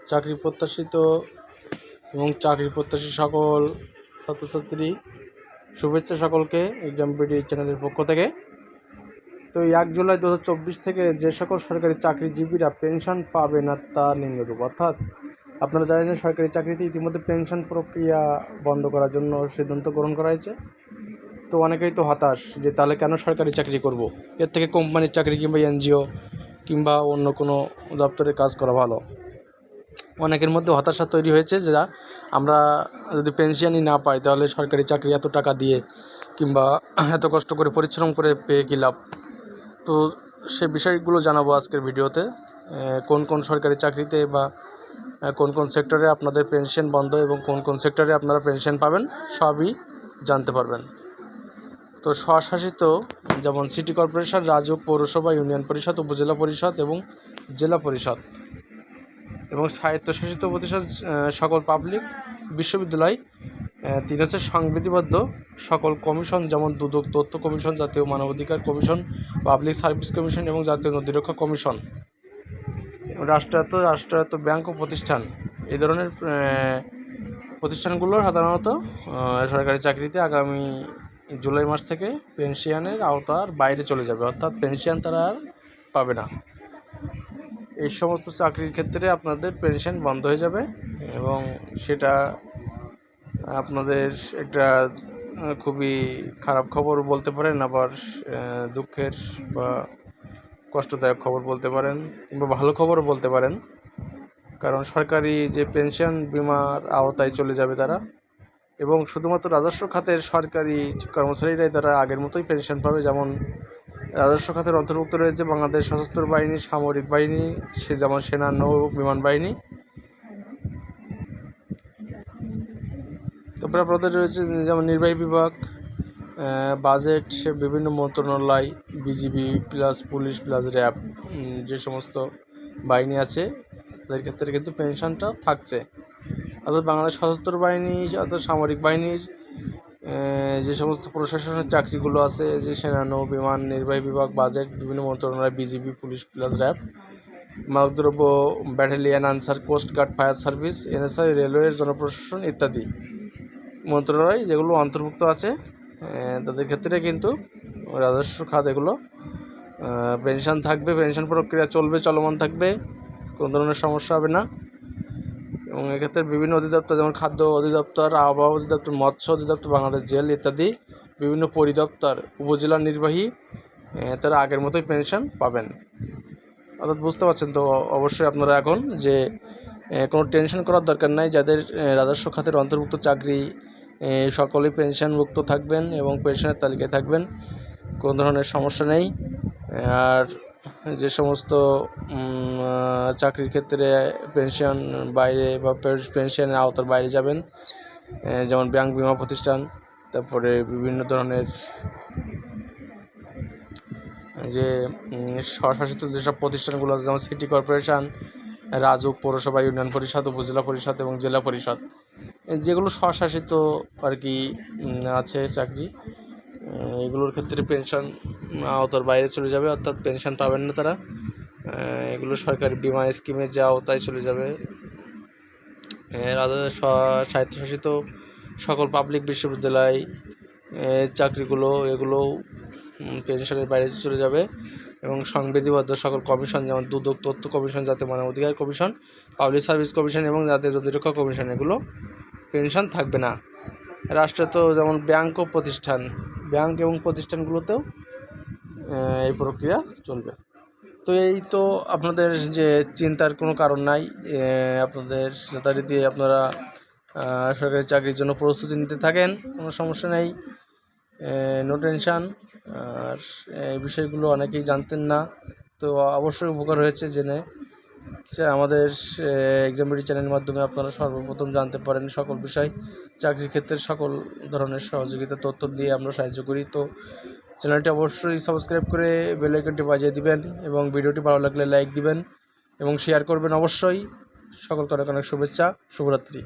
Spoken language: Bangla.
চাকরি প্রত্যাশিত এবং চাকরি প্রত্যাশী সকল ছাত্রছাত্রী শুভেচ্ছা সকলকে এক্সাম বিডি চ্যানেলের পক্ষ থেকে। তো এক জুলাই দু হাজার চব্বিশ থেকে যে সকল সরকারি চাকরিজীবীরা পেনশন পাবে না তা নিম্নরূপ। অর্থাৎ আপনারা জানেন সরকারি চাকরিতে ইতিমধ্যে পেনশন প্রক্রিয়া বন্ধ করার জন্য সিদ্ধান্ত গ্রহণ করা হয়েছে। তো অনেকেই তো হতাশ যে তাহলে কেন সরকারি চাকরি করব? এর থেকে কোম্পানির চাকরি কিংবা এনজিও কিংবা অন্য কোনো দপ্তরে কাজ করা ভালো। অনেকের মধ্যে হতাশা তৈরি হয়েছে যা আমরা যদি পেনশনই না পাই তাহলে সরকারি চাকরি এত টাকা দিয়ে কিংবা এত কষ্ট করে পরিশ্রম করে পেয়ে কি লাভ? তো সে বিষয়গুলো জানাব আজকের ভিডিওতে। কোন কোন সরকারি চাকরিতে বা কোন কোন সেক্টরে আপনাদের পেনশন বন্ধ এবং কোন কোন সেক্টরে আপনারা পেনশন পাবেন সবই জানতে পারবেন। তো স্বশাসিত যেমন সিটি কর্পোরেশন, রাজ্য পৌরসভা, ইউনিয়ন পরিষদ, উপজেলা পরিষদ এবং জেলা পরিষদ এবং স্বায়ত্তশাসিত প্রতিষ্ঠান সকল পাবলিক বিশ্ববিদ্যালয় তিন হচ্ছে সংবিধিবদ্ধ সকল কমিশন যেমন দুদক তথ্য কমিশন, জাতীয় মানবাধিকার কমিশন, পাবলিক সার্ভিস কমিশন এবং জাতীয় নদীরক্ষা কমিশন। রাষ্ট্রায়ত্ত রাষ্ট্রায়ত্ত ব্যাংক ও প্রতিষ্ঠান এই ধরনের প্রতিষ্ঠানগুলো সাধারণত সরকারি চাকরিতে আগামী জুলাই মাস থেকে পেনশনের আওতার বাইরে চলে যাবে, অর্থাৎ পেনশন তারা আর পাবে না। এই সমস্ত চাকরির ক্ষেত্রে আপনাদের পেনশন বন্ধ হয়ে যাবে এবং সেটা আপনাদের একটা খুবই খারাপ খবর বলতে পারেন, আবার দুঃখের বা কষ্টদায়ক খবর বলতে পারেন কিংবা ভালো খবরও বলতে পারেন। কারণ সরকারি যে পেনশন বিমার আওতায় চলে যাবে তারা এবং শুধুমাত্র রাজস্ব খাতের সরকারি কর্মচারীরাই তারা আগের মতোই পেনশন পাবে, যেমন রাজস্ব খাতের অন্তর্ভুক্ত রয়েছে বাংলাদেশ সশস্ত্র বাহিনী, সামরিক বাহিনী, সে যেমন সেনা, নৌ, বিমান বাহিনী। তারপরে আপনাদের রয়েছে যেমন নির্বাহী বিভাগ বাজেট সে বিভিন্ন মন্ত্রণালয় BGB plus police plus RAB যে সমস্ত বাহিনী আছে, তাদের ক্ষেত্রে কিন্তু পেনশনটা থাকছে। অর্থাৎ বাংলাদেশ সশস্ত্র বাহিনী অর্থাৎ সামরিক বাহিনীর যে সমস্ত প্রশাসনের চাকরিগুলো আছে যে সেনা নৌ বিমান, নির্বাহী বিভাগ, বাজেট, বিভিন্ন মন্ত্রণালয়, বিজিবি, পুলিশ, প্লাস র্যাব, মাদকদ্রব্য, battalion, Ansar, coast guard, fire service, NSI, রেলওয়ের জনপ্রশাসন ইত্যাদি মন্ত্রণালয় যেগুলো অন্তর্ভুক্ত আছে তাদের ক্ষেত্রে কিন্তু রাজস্ব খাত এগুলো পেনশন থাকবে, পেনশন প্রক্রিয়া চলবে, চলমান থাকবে, কোনো ধরনের সমস্যা হবে না। এবং এক্ষেত্রে বিভিন্ন অধিদপ্তর, যেমন খাদ্য অধিদপ্তর, আবহাওয়া অধিদপ্তর, মৎস্য অধিদপ্তর, বাংলাদেশ জেল ইত্যাদি বিভিন্ন পরিদপ্তর, উপজেলা নির্বাহী তারা আগের মতোই পেনশন পাবেন। অর্থাৎ বুঝতে পারছেন তো অবশ্যই আপনারা এখন যে কোনো টেনশন করার দরকার নাই, যাদের রাজস্ব খাতের অন্তর্ভুক্ত চাকরি সকলেই পেনশনভুক্ত থাকবেন এবং পেনশনের তালিকায় থাকবেন, কোনো ধরনের সমস্যা নেই। আর যে সমস্ত চাকরির ক্ষেত্রে পেনশন বাইরে বা পেনশনের আওতার বাইরে যাবেন যেমন ব্যাংক বিমা প্রতিষ্ঠান, তারপরে বিভিন্ন ধরনের, যে স্বশাসিত যেসব প্রতিষ্ঠানগুলো আছে, যেমন সিটি কর্পোরেশন রাজুক পৌরসভা, ইউনিয়ন পরিষদ, উপজেলা পরিষদ এবং জেলা পরিষদ যেগুলো স্বশাসিত আর কি আছে চাকরি এগুলোর ক্ষেত্রে পেনশন আওতার বাইরে চলে যাবে, অর্থাৎ পেনশন পাবেন না তারা। এগুলো সরকারি বিমা স্কিমে যে আওতায় চলে যাবে। স্বায়ত্তশাসিত সকল পাবলিক বিশ্ববিদ্যালয় চাকরিগুলো এগুলো পেনশনের বাইরে চলে যাবে এবং সংবিধিবদ্ধ সকল কমিশন যেমন দুদক তথ্য কমিশন জাতীয় মানবাধিকার কমিশন পাবলিক সার্ভিস কমিশন এবং জাতীয় প্রতিরক্ষা কমিশন এগুলো পেনশন থাকবে না। রাষ্ট্রায়ত্ত যেমন ব্যাংক ও প্রতিষ্ঠান ব্যাংক এবং প্রতিষ্ঠানগুলোতেও এই প্রক্রিয়া চলবে। তো এই তো আপনাদের যে চিন্তার কোনো কারণ নাই আপনাদের যথারীতি আপনারা সরকারি চাকরির জন্য প্রস্তুতি নিতে থাকেন, কোনো সমস্যা নেই। নো টেনশান আর এই বিষয়গুলো অনেকেই জানতেন না। তো অবশ্যই উপকার হয়েছে জেনে। আমাদের এক্সামিটি চ্যানেলের মাধ্যমে আপনারা সর্বপ্রথম জানতে পারেন সকল বিষয়, চাকরির ক্ষেত্রে সকল ধরনের সহযোগিতা তথ্য দিয়ে আমরা সাহায্য করি। তো চ্যানেলটি অবশ্যই সাবস্ক্রাইব করে বেল আইকনটি বাজিয়ে দিবেন এবং ভিডিওটি ভালো লাগলে লাইক দিবেন এবং শেয়ার করবেন অবশ্যই। সকলকে অনেক অনেক শুভেচ্ছা, শুভরাত্রি।